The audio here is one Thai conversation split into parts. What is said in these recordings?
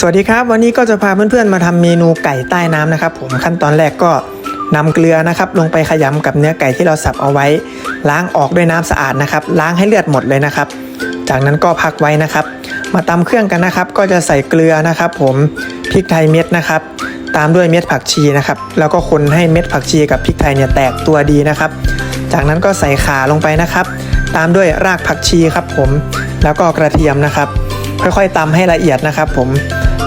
สวัสดีครับ วันนี้ก็จะพาเพื่อนๆมาทำเมนูไก่ใต้น้ำนะครับ ผมขั้นตอนแรกก็นำเกลือนะครับ ลงไปขยำกับเนื้อไก่ที่เราสับเอาไว้ ล้างออกด้วยน้ำสะอาดนะครับ ล้างให้เลือดหมดเลยนะครับ จากนั้นก็พักไว้นะครับ มาตำเครื่องกันนะครับ ก็จะใส่เกลือนะครับ ผมพริกไทยเม็ดนะครับ ตามด้วยเม็ดผักชีนะครับ แล้วก็คนให้เม็ดผักชีกับพริกไทยเนี่ยแตกตัวดีนะครับ จากนั้นก็ใส่ข่าลงไปนะครับ ตามด้วยรากผักชีครับ ผมแล้วก็กระเทียมนะครับ ค่อยๆตำให้ละเอียดนะครับ ผม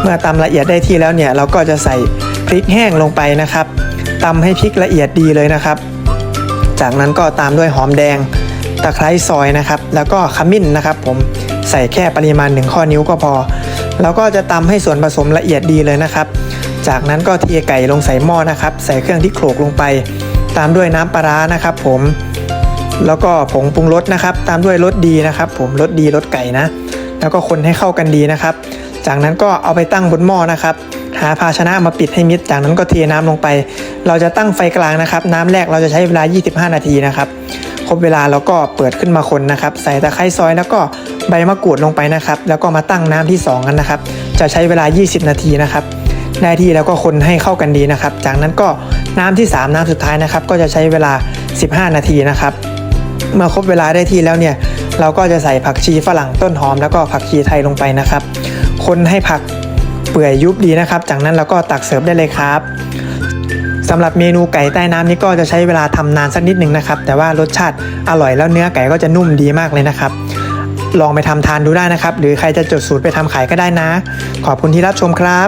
เมื่อตำละเอียดได้ที่แล้วเนี่ยเราก็จะใส่พริกแห้งลงไปนะครับตำให้พริกละเอียดดีเลยนะครับ จากนั้นก็ตามด้วยหอมแดงตะไคร้ซอยนะครับ แล้วก็ขมิ้นนะครับ ผมใส่แค่ปริมาณ1ข้อนิ้วก็พอ แล้วก็จะตำให้ส่วนผสมละเอียดดีเลยนะครับ จากนั้นก็เทไก่ลงใส่หม้อนะครับ ใส่เครื่องที่โขลกลงไป ตามด้วยน้ำปลาร้านะครับ ผม แล้วก็ผงปรุงรสนะครับ ตามด้วยรสดีนะครับ ผมรสดีรสไก่นะ แล้วก็คนให้เข้ากันดีนะครับ จากนั้นก็เอาไปตั้งบนหม้อนะครับ หาภาชนะมาปิดให้มิด จากนั้นก็เทน้ำลงไป เราจะตั้งไฟกลางนะครับ น้ำแรกเราจะใช้เวลา 25 นาทีนะครับ ครบเวลาเราก็เปิดขึ้นมาคนนะครับ ใส่ตะไคร้ซอยแล้วก็ใบมะกรูดลงไปนะครับ แล้วก็มาตั้งน้ำที่2กันนะครับ จะใช้เวลา 20 นาทีนะครับได้ที่แล้วก็คนให้เข้ากันดีนะครับ จากนั้นก็น้ำที่ 3 น้ำสุดท้ายนะครับ ก็จะใช้เวลา 15 นาทีนะครับเมื่อครบเวลาได้ที่แล้วเนี่ย เราก็จะใส่ผักชีฝรั่งต้นหอมแล้วก็ผักชีไทยลงไปนะครับ คนให้ผักเปื่อยยุบดีนะครับ จากนั้นเราก็ตักเสิร์ฟได้เลยครับสำหรับเมนูไก่ใต้น้ำนี้ก็จะใช้เวลาทำนานสักนิดหนึ่งนะครับ แต่ว่ารสชาติอร่อยแล้วเนื้อไก่ก็จะนุ่มดีมากเลยนะครับ ลองไปทำทานดูได้นะครับ หรือใครจะจดสูตรไปทำขายก็ได้นะ ขอบคุณที่รับชมครับ